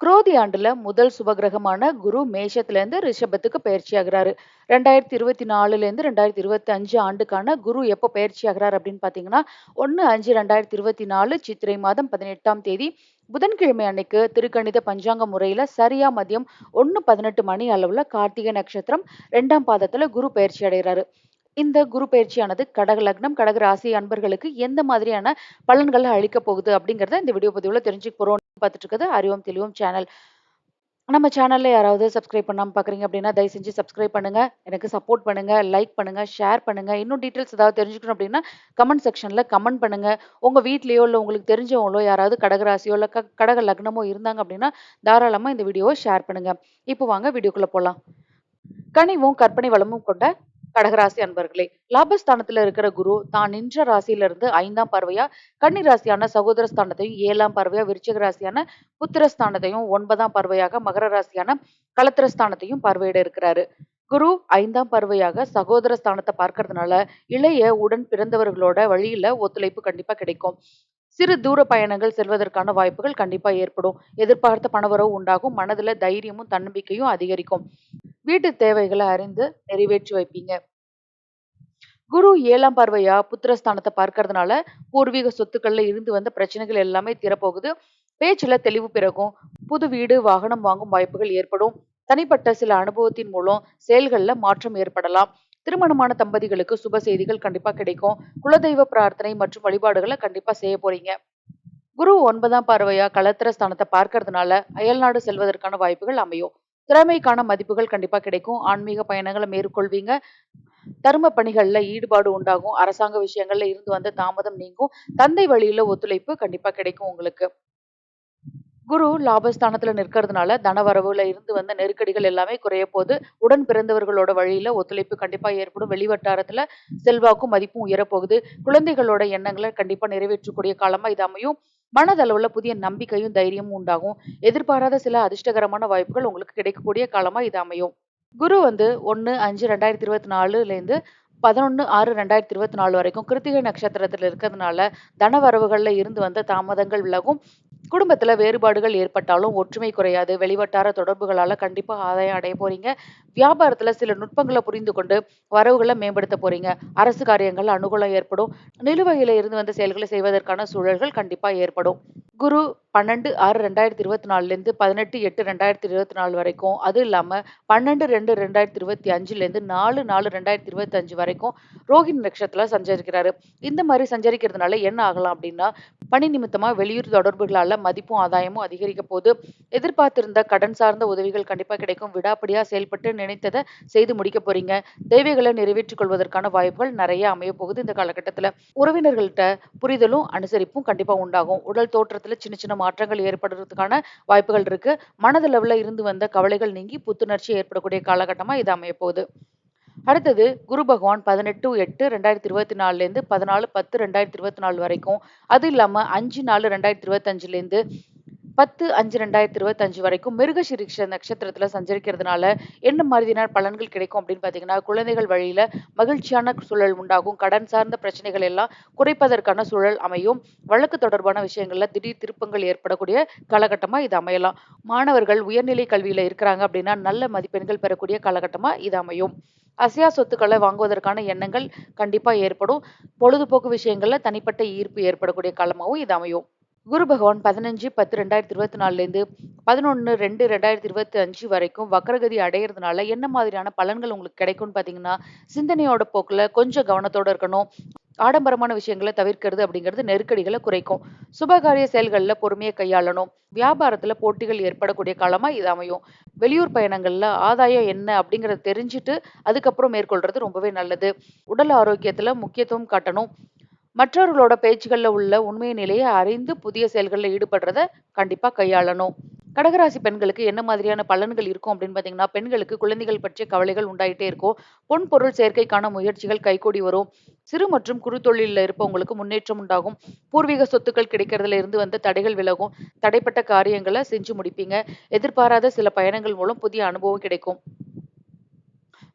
குரோதி ஆண்டுல முதல் சுபகிரகமான குரு மேஷத்துல இருந்து ரிஷபத்துக்கு பயிற்சி ஆகிறாரு ரெண்டாயிரத்தி இருபத்தி நாலுல இருந்து ரெண்டாயிரத்தி இருபத்தி அஞ்சு ஆண்டுக்கான குரு எப்போ பயிற்சி ஆகிறார் அப்படின்னு பாத்தீங்கன்னா ஒன்னு அஞ்சு ரெண்டாயிரத்தி இருபத்தி நாலு சித்திரை மாதம் பதினெட்டாம் தேதி. புதன்கிழமை அன்னைக்கு திருக்கணித பஞ்சாங்க முறையில சரியா மதியம் ஒன்னு பதினெட்டு மணி அளவுல கார்த்திகை நட்சத்திரம் ரெண்டாம் பாதத்துல குரு பயிற்சி அடைகிறாரு. இந்த குரு பயிற்சியானது கடக லக்னம் கடக ராசி அன்பர்களுக்கு எந்த மாதிரியான பலன்களை அளிக்க போகுது அப்படிங்கறத இந்த வீடியோ பதிவுல தெரிஞ்சுக்க போறோம். பார்த்துட்டு இருக்கிறது அறிவோம் தெளிவோம் சேனல் நம்ம சேனலில் யாராவது சப்ஸ்கிரைப் பண்ணாமல் பார்க்குறீங்க அப்படின்னா தயவு செஞ்சு சப்ஸ்கிரைப் பண்ணுங்க. எனக்கு சப்போர்ட் பண்ணுங்கள் லைக் பண்ணுங்கள் ஷேர் பண்ணுங்க. இன்னும் டீட்டெயில்ஸ் ஏதாவது தெரிஞ்சுக்கணும் அப்படின்னா கமெண்ட் செக்ஷனில் கமெண்ட் பண்ணுங்கள் உங்கள் வீட்லேயோ இல்லை உங்களுக்கு தெரிஞ்சவங்களோ யாராவது கடகராசியோ இல்லை க- கடக லக்னமோ இருந்தாங்க அப்படின்னா தாராளமாக இந்த வீடியோவை ஷேர் பண்ணுங்கள் இப்போ வாங்க வீடியோக்குள்ளே போகலாம் கனிவும் கற்பனை வளமும் கொண்ட கடகராசி அன்பர்களே லாபஸ்தானத்துல இருக்கிற குரு தான் நின்ற ராசியில இருந்து ஐந்தாம் பார்வையா கன்னி ராசியான சகோதர ஸ்தானத்தையும் ஏழாம் பார்வையா விருச்சிக ராசியான புத்திரஸ்தானத்தையும் ஒன்பதாம் பார்வையாக மகர ராசியான கலத்திரஸ்தானத்தையும் பார்வையிட இருக்கிறாரு. குரு ஐந்தாம் பார்வையாக சகோதர ஸ்தானத்தை பார்க்கறதுனால இளைய உடன் பிறந்தவர்களோட வழியில ஒத்துழைப்பு கண்டிப்பா கிடைக்கும். சிறு தூர பயணங்கள் செல்வதற்கான வாய்ப்புகள் கண்டிப்பா ஏற்படும். எதிர்பார்த்த பணவரவு உண்டாகும். மனதுல தைரியமும் தன்னம்பிக்கையும் அதிகரிக்கும். வீட்டு தேவைகளை அறிந்து நிறைவேற்றி வைப்பீங்க. குரு ஏழாம் பார்வையா புத்திரஸ்தானத்தை பார்க்கறதுனால பூர்வீக சொத்துக்கள்ல இருந்து வந்த பிரச்சனைகள் எல்லாமே தீரப்போகுது. பேச்சுல தெளிவு பிறகும் புது வீடு வாகனம் வாங்கும் வாய்ப்புகள் ஏற்படும். தனிப்பட்ட சில அனுபவத்தின் மூலம் செயல்கள்ல மாற்றம் ஏற்படலாம். திருமணமான தம்பதிகளுக்கு சுப செய்திகள் கண்டிப்பா கிடைக்கும். குலதெய்வ பிரார்த்தனை மற்றும் வழிபாடுகளை கண்டிப்பா செய்ய போறீங்க. குரு ஒன்பதாம் பார்வையா களத்திர ஸ்தானத்தை பார்க்கறதுனால அயல்நாடு செல்வதற்கான வாய்ப்புகள் அமையும். திறமைக்கான மதிப்புகள் கண்டிப்பா கிடைக்கும். ஆன்மீக பயணங்களை மேற்கொள்வீங்க. தர்ம பணிகள்ல ஈடுபாடு உண்டாகும். அரசாங்க விஷயங்கள்ல இருந்து வந்த தாமதம் நீங்கும். தந்தை வழியில ஒத்துழைப்பு கண்டிப்பா கிடைக்கும் உங்களுக்கு. குரு லாபஸ்தானத்துல நிற்கிறதுனால தனவரவுல இருந்து வந்த நெருக்கடிகள் எல்லாமே குறைய போது உடன் பிறந்தவர்களோட வழியில ஒத்துழைப்பு கண்டிப்பா ஏற்படும். வெளிவட்டாரத்துல செல்வாக்கும் மதிப்பும் உயரப்போகுது. குழந்தைகளோட எண்ணங்களை கண்டிப்பா நிறைவேற்றக்கூடிய காலமா இது அமையும். மனதளவில் புதிய நம்பிக்கையும் தைரியமும் உண்டாகும். எதிர்பாராத சில அதிர்ஷ்டகரமான வாய்ப்புகள் உங்களுக்கு கிடைக்கக்கூடிய காலமா இது அமையும். குரு வந்து ஒன்று அஞ்சு ரெண்டாயிரத்தி இருபத்தி நாலுலேருந்து பதினொன்று ஆறு ரெண்டாயிரத்தி இருபத்தி நாலு வரைக்கும் கிருத்திகை நட்சத்திரத்தில் இருக்கிறதுனால தனவரவுகள்ல இருந்து வந்த தாமதங்கள் விலகும். குடும்பத்துல வேறுபாடுகள் ஏற்பட்டாலும் ஒற்றுமை குறையாது. வெளிவட்டார தொடர்புகளால கண்டிப்பா ஆதாயம் அடைய போறீங்க. வியாபாரத்துல சில நுட்பங்களை புரிந்து கொண்டு வரவுகளை மேம்படுத்த போறீங்க. அரசு காரியங்கள் அனுகூலம் ஏற்படும். நிலுவையில இருந்து வந்த செயல்களை செய்வதற்கான சூழல்கள் கண்டிப்பா ஏற்படும். குரு பன்னெண்டு ஆறு ரெண்டாயிரத்தி இருபத்தி நாலுல இருந்து பதினெட்டு எட்டு ரெண்டாயிரத்தி இருபத்தி நாலு வரைக்கும். அது இல்லாம பன்னெண்டு ரெண்டு ரெண்டாயிரத்தி இருபத்தி அஞ்சுல இருந்து நாலு நாலு ரெண்டாயிரத்தி இருபத்தி அஞ்சு வரைக்கும் ரோஹிணி நட்சத்திரத்தில் சஞ்சரிக்கிறாரு. இந்த மாதிரி சஞ்சரிக்கிறதுனால என்ன ஆகலாம் அப்படின்னா பணி நிமித்தமாக வெளியூர் தொடர்புகளால் மதிப்பும் ஆதாயமும் அதிகரிக்க போது எதிர்பார்த்திருந்த கடன் சார்ந்த உதவிகள் கண்டிப்பாக கிடைக்கும். விடாப்படியாக செயல்பட்டு நினைத்ததை செய்து முடிக்க போறீங்க. தேவைகளை நிறைவேற்றிக் கொள்வதற்கான வாய்ப்புகள் நிறைய அமைய போகுது. இந்த காலகட்டத்துல உறவினர்கள்ட்ட புரிதலும் அனுசரிப்பும் கண்டிப்பா உண்டாகும். உடல் தோற்றத்துல சின்ன சின்ன மாற்றங்கள் ஏற்படுறதுக்கான வாய்ப்புகள் இருக்கு. மனதளவில் இருந்து வந்த கவலைகள் நீங்கி புத்துணர்ச்சி ஏற்படக்கூடிய காலகட்டமா இது அமைய போகுது. அடுத்தது குரு பகவான் பதினெட்டு எட்டு ரெண்டாயிரத்தி இருபத்தி நாலுலேருந்து பதினாலு பத்து ரெண்டாயிரத்தி இருபத்தி நாலு வரைக்கும். அது இல்லாமல் அஞ்சு நாலு ரெண்டாயிரத்தி இருபத்தஞ்சுலேருந்து பத்து அஞ்சு ரெண்டாயிரத்தி இருபத்தஞ்சு வரைக்கும் மிருகசிரிஷ நட்சத்திரத்துல சஞ்சரிக்கிறதுனால என்ன மாதிரியான பலன்கள் கிடைக்கும் அப்படின்னு பாத்தீங்கன்னா குழந்தைகள் வழியில மகிழ்ச்சியான சூழல் உண்டாகும். கடன் சார்ந்த பிரச்சனைகள் எல்லாம் குறைப்பதற்கான சூழல் அமையும். வழக்கு தொடர்பான விஷயங்கள்ல திடீர் திருப்பங்கள் ஏற்படக்கூடிய காலகட்டமா இது அமையலாம். மாணவர்கள் உயர்நிலை கல்வியில இருக்கிறாங்க அப்படின்னா நல்ல மதிப்பெண்கள் பெறக்கூடிய காலகட்டமா இது அமையும். அசையா சொத்துக்களை வாங்குவதற்கான எண்ணங்கள் கண்டிப்பா ஏற்படும். பொழுதுபோக்கு விஷயங்கள்ல தனிப்பட்ட ஈர்ப்பு ஏற்படக்கூடிய காலமாகவும் இது அமையும். குரு பகவான் பதினஞ்சு பத்து ரெண்டாயிரத்தி இருபத்தி நாலுலேருந்து பதினொன்று ரெண்டு ரெண்டாயிரத்தி இருபத்தி அஞ்சு வரைக்கும் வக்ரகதி அடையிறதுனால என்ன மாதிரியான பலன்கள் உங்களுக்கு கிடைக்கும்னு பார்த்தீங்கன்னா சிந்தனையோட போக்குல கொஞ்சம் கவனத்தோட இருக்கணும். ஆடம்பரமான விஷயங்களை தவிர்க்கிறது அப்படிங்கிறது நெருக்கடிகளை குறைக்கும். சுபகாரிய செயல்களில் பொறுமையை கையாளணும். வியாபாரத்தில் போட்டிகள் ஏற்படக்கூடிய காலமாக இது அமையும். வெளியூர் பயணங்களில் ஆதாயம் என்ன அப்படிங்கிறத தெரிஞ்சுட்டு அதுக்கப்புறம் மேற்கொள்றது ரொம்பவே நல்லது. உடல் ஆரோக்கியத்தில் முக்கியத்துவம் காட்டணும். மற்றவர்களோட பேச்சுகளில் உள்ள உண்மை நிலையை அறிந்து புதிய செயல்களில் ஈடுபடுறத கண்டிப்பாக கையாளணும். கடகராசி பெண்களுக்கு என்ன மாதிரியான பலன்கள் இருக்கும் அப்படின்னு பார்த்தீங்கன்னா பெண்களுக்கு குழந்தைகள் பற்றிய கவலைகள் உண்டாயிட்டே இருக்கும். பொன் பொருள் சேர்க்கைக்கான முயற்சிகள் கைகூடி வரும். சிறு மற்றும் குறு தொழிலில் இருப்பவங்களுக்கு முன்னேற்றம் உண்டாகும். பூர்வீக சொத்துக்கள் கிடைக்கிறதுல இருந்து வந்த தடைகள் விலகும். தடைப்பட்ட காரியங்களை செஞ்சு முடிப்பீங்க. எதிர்பாராத சில பயணங்கள் மூலம் புதிய அனுபவம் கிடைக்கும்.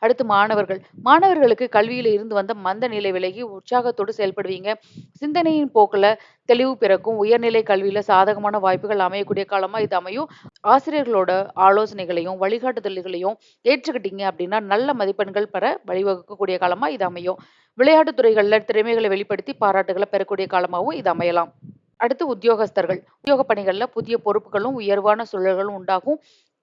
அடுத்து மாணவர்கள் மாணவர்களுக்கு கல்வியில இருந்து வந்த மந்த நிலை விலகி உற்சாகத்தோடு செயல்படுவீங்க சிந்தனையின் போக்குல தெளிவு பிறக்கும் உயர்நிலை கல்வியில சாதகமான வாய்ப்புகள் அமையக்கூடிய காலமா இது அமையும் ஆசிரியர்களோட ஆலோசனைகளையும், வழிகாட்டுதல்களையும் ஏற்றுக்கிட்டீங்க அப்படின்னா, நல்ல மதிப்பெண்கள் பெற வழிவகுக்கக்கூடிய காலமா இது அமையும். விளையாட்டுத் துறைகள்ல திறமைகளை வெளிப்படுத்தி பாராட்டுகளை பெறக்கூடிய காலமாகவும் இது அமையலாம். அடுத்து உத்தியோகஸ்தர்கள். உத்தியோக பணிகள்ல புதிய பொறுப்புகளும், உயர்வான சூழல்களும் உண்டாகும்.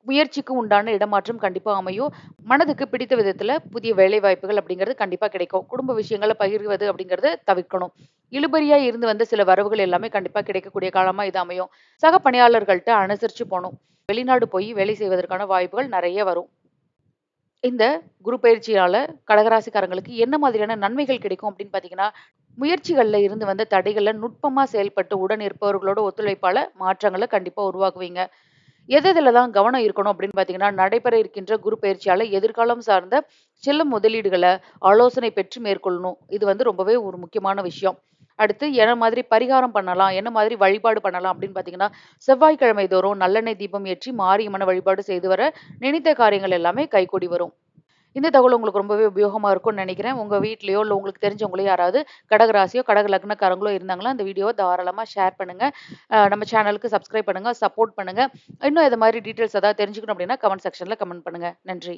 முயற்சிக்கு உண்டான இடமாற்றம் கண்டிப்பாக அமையும். மனதுக்கு பிடித்த விதத்தில் புதிய வேலை வாய்ப்புகள் அப்படிங்கிறது கண்டிப்பாக கிடைக்கும். குடும்ப விஷயங்களை பகிர்வது அப்படிங்கிறத தவிர்க்கணும். இழுபறியாக இருந்து வந்த சில வரவுகள் எல்லாமே கண்டிப்பாக கிடைக்கக்கூடிய காலமாக இது அமையும். சக பணியாளர்கள்ட்ட அனுசரித்து போகணும் வெளிநாடு போய் வேலை செய்வதற்கான வாய்ப்புகள் நிறைய வரும். இந்த குரு பயிற்சியால கடகராசிக்காரங்களுக்கு என்ன மாதிரியான நன்மைகள் கிடைக்கும் அப்படின்னு பார்த்தீங்கன்னா, முயற்சிகளில் இருந்து வந்த தடைகளை நுட்பமாக செயல்பட்டு உடன் இருப்பவர்களோட ஒத்துழைப்பால மாற்றங்களை கண்டிப்பாக உருவாக்குவீங்க. எது எதுலலாம் கவனம் இருக்கணும் அப்படின்னு பார்த்தீங்கன்னா, நடைபெற இருக்கின்ற குரு பயிற்சியால் எதிர்காலம் சார்ந்த சில முதலீடுகளை ஆலோசனை பெற்று மேற்கொள்ளணும். இது வந்து ரொம்பவே ஒரு முக்கியமான விஷயம். அடுத்து என்ன மாதிரி பரிகாரம் பண்ணலாம்? என்ன மாதிரி வழிபாடு பண்ணலாம்? அப்படின்னு பார்த்தீங்கன்னா, செவ்வாய்க்கிழமை தோறும் நல்லெண்ணெய் தீபம் ஏற்றி மாரியம்மனை வழிபாடு செய்து வர நினைத்த காரியங்கள் எல்லாமே கைகூடி வரும். இந்த தகவல் உங்களுக்கு ரொம்பவே உபயோகமாக இருக்கும்னு நினைக்கிறேன் உங்க வீட்லையோ இல்லை உங்களுக்கு தெரிஞ்சவங்களோ யாராவது கடகராசியோ கடக லக்னக்காரங்களோ இருந்தாங்களோ அந்த வீடியோவை தாராளமாக ஷேர் பண்ணுங்க. நம்ம சேனலுக்கு சப்ஸ்கிரைப் பண்ணுங்க, சப்போர்ட் பண்ணுங்க. இன்னும் இது மாதிரி டீட்டெயில்ஸ் ஏதாவது தெரிஞ்சுக்கணும் அப்படின்னா, கமெண்ட் செக்ஷனில் கமெண்ட் பண்ணுங்க. நன்றி.